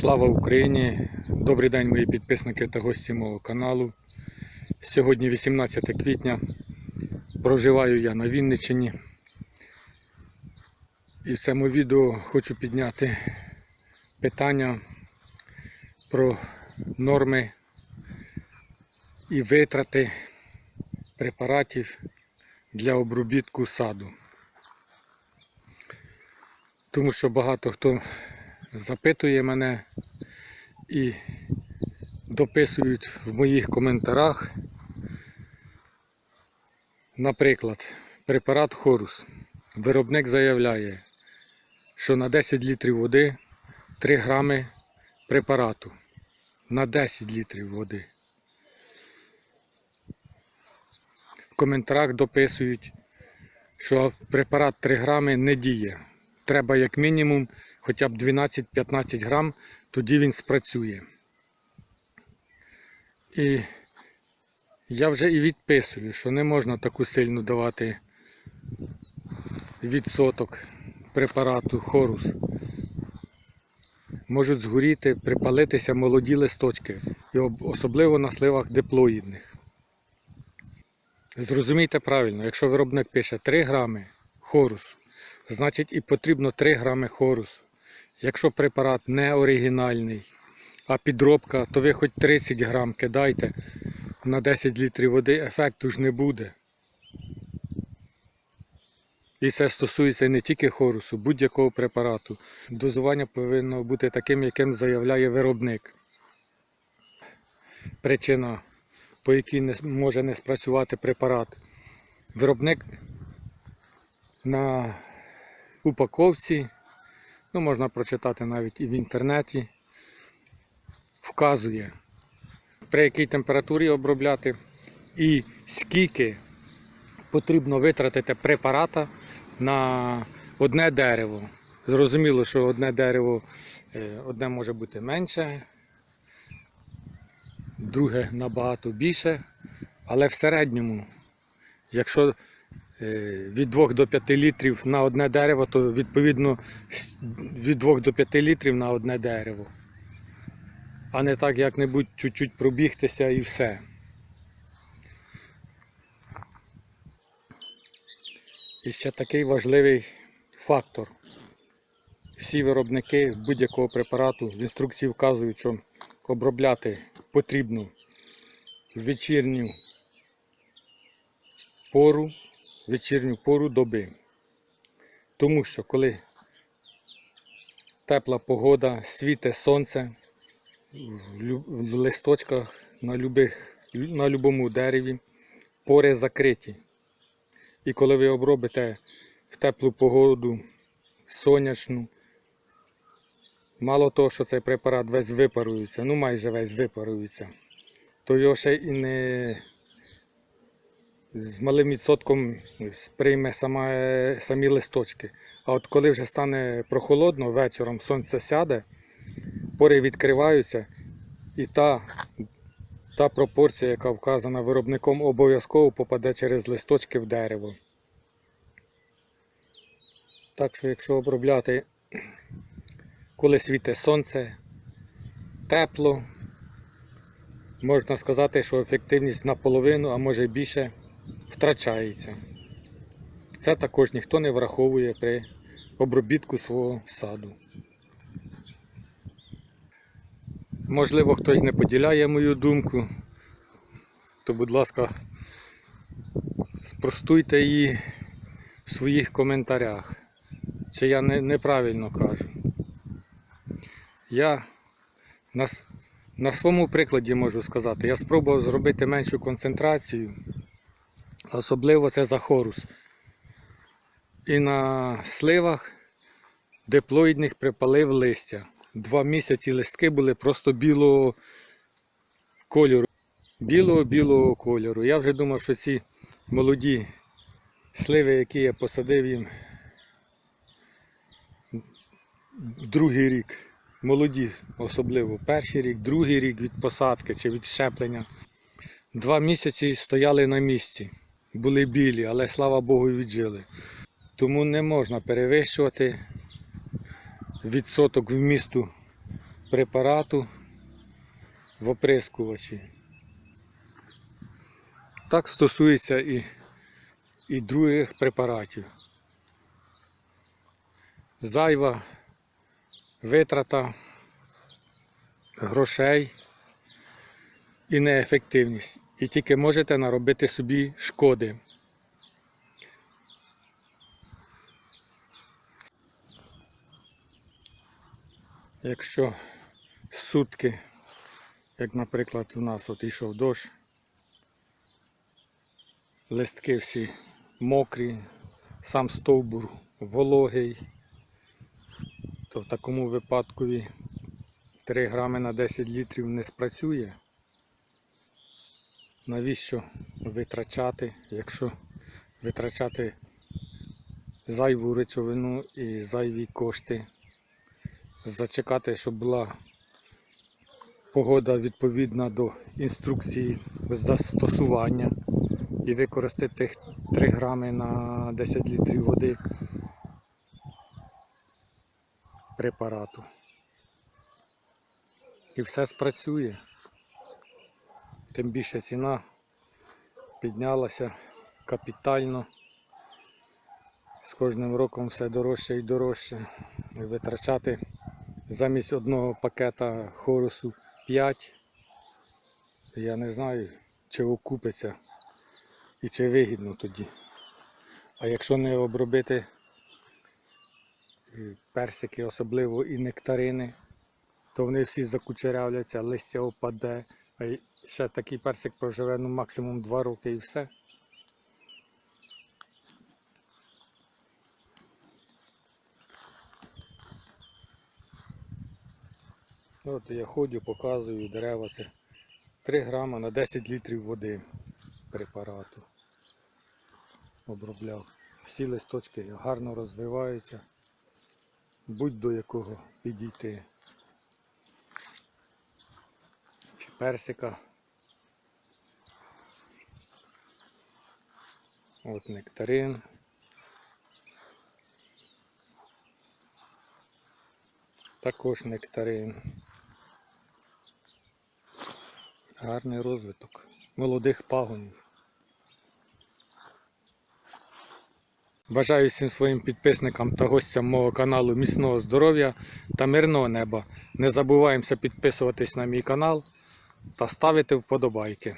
Слава Україні! Добрий день, мої підписники та гості мого каналу. Сьогодні 18 квітня. Проживаю я на Вінниччині. І в цьому відео хочу підняти питання про норми і витрати препаратів для обробітку саду. Тому що багато хто запитує мене і дописують в моїх коментарях. Наприклад, препарат Хорус. Виробник заявляє, що на 10 літрів води 3 грами препарату. На 10 літрів води. В коментарях дописують, що препарат 3 грами не діє. Треба як мінімум хоча б 12-15 грам, тоді він спрацює. І я вже і відписую, що не можна таку сильну давати відсоток препарату хорус. Можуть згоріти, припалитися молоді листочки, і особливо на сливах диплоїдних. Зрозумійте правильно, якщо виробник пише 3 грами хорусу, значить і потрібно 3 грами хорусу. Якщо препарат не оригінальний, а підробка, то ви хоч 30 грам кидайте на 10 літрів води, ефекту ж не буде. І це стосується не тільки хорусу, будь-якого препарату. Дозування повинно бути таким, яким заявляє виробник. Причина, по якій не може не спрацювати препарат. Виробник на упаковці. Ну можна прочитати навіть і в інтернеті, вказує, при якій температурі обробляти і скільки потрібно витратити препарата на одне дерево. Зрозуміло, що одне дерево е, одне може бути менше, друге набагато більше, але в середньому, якщо від 2 до 5 літрів на одне дерево, то відповідно від 2 до 5 літрів на одне дерево. А не так як-небудь чуть-чуть пробігтися і все. І ще такий важливий фактор. Всі виробники будь-якого препарату в інструкції вказують, що обробляти потрібно в вечірню пору вечірню пору доби. Тому що коли тепла погода, світе сонце, в листочках на, любих, на любому дереві пори закриті. І коли ви обробите в теплу погоду, сонячну, мало того, що цей препарат весь випарується, ну майже весь випарується, то його ще і не з малим відсотком сприйме сама, самі листочки. А от коли вже стане прохолодно, вечором сонце сяде, пори відкриваються, і та, та пропорція, яка вказана виробником, обов'язково попаде через листочки в дерево. Так що, якщо обробляти, коли світе сонце, тепло, можна сказати, що ефективність наполовину, а може більше втрачається. Це також ніхто не враховує при обробітку свого саду. Можливо, хтось не поділяє мою думку, то, будь ласка, спростуйте її в своїх коментарях, чи я не, неправильно кажу. Я на своєму прикладі можу сказати, я спробував зробити меншу концентрацію. Особливо це за хорус. І на сливах диплоїдних припалив листя. Два місяці листки були просто білого кольору. Білого-білого кольору. Я вже думав, що ці молоді сливи, які я посадив їм другий рік. Молоді, особливо перший рік, другий рік від посадки чи від щеплення. Два місяці стояли на місці були білі, але слава Богу віджили. Тому не можна перевищувати відсоток вмісту препарату в оприскувачі. Так стосується і, і других препаратів. Зайва витрата грошей і неефективність. І тільки можете наробити собі шкоди. Якщо сутки, як, наприклад, у нас от йшов дощ, листки всі мокрі, сам стовбур вологий, то в такому випадку 3 грами на 10 літрів не спрацює. Навіщо витрачати, якщо витрачати зайву речовину і зайві кошти, зачекати, щоб була погода відповідна до інструкції застосування і використати 3 грами на 10 літрів води препарату. І все спрацює. Тим більше ціна піднялася капітально. З кожним роком все дорожче і дорожче. Витрачати замість одного пакета хорусу 5. Я не знаю, чи окупиться і чи вигідно тоді. А якщо не обробити е, персики, особливо і нектарини, то вони всі закучерявляться, листя опаде. Ще такий персик проживе ну, максимум 2 роки і все. От я ходю, показую дерева це 3 грама на 10 літрів води препарату. Обробляв. Всі листочки гарно розвиваються, будь до якого підійти. Чи персика. От нектарин. Також нектарин. Гарний розвиток молодих пагонів. Бажаю всім своїм підписникам та гостям мого каналу міцного здоров'я та мирного неба. Не забуваємося підписуватись на мій канал та ставити вподобайки.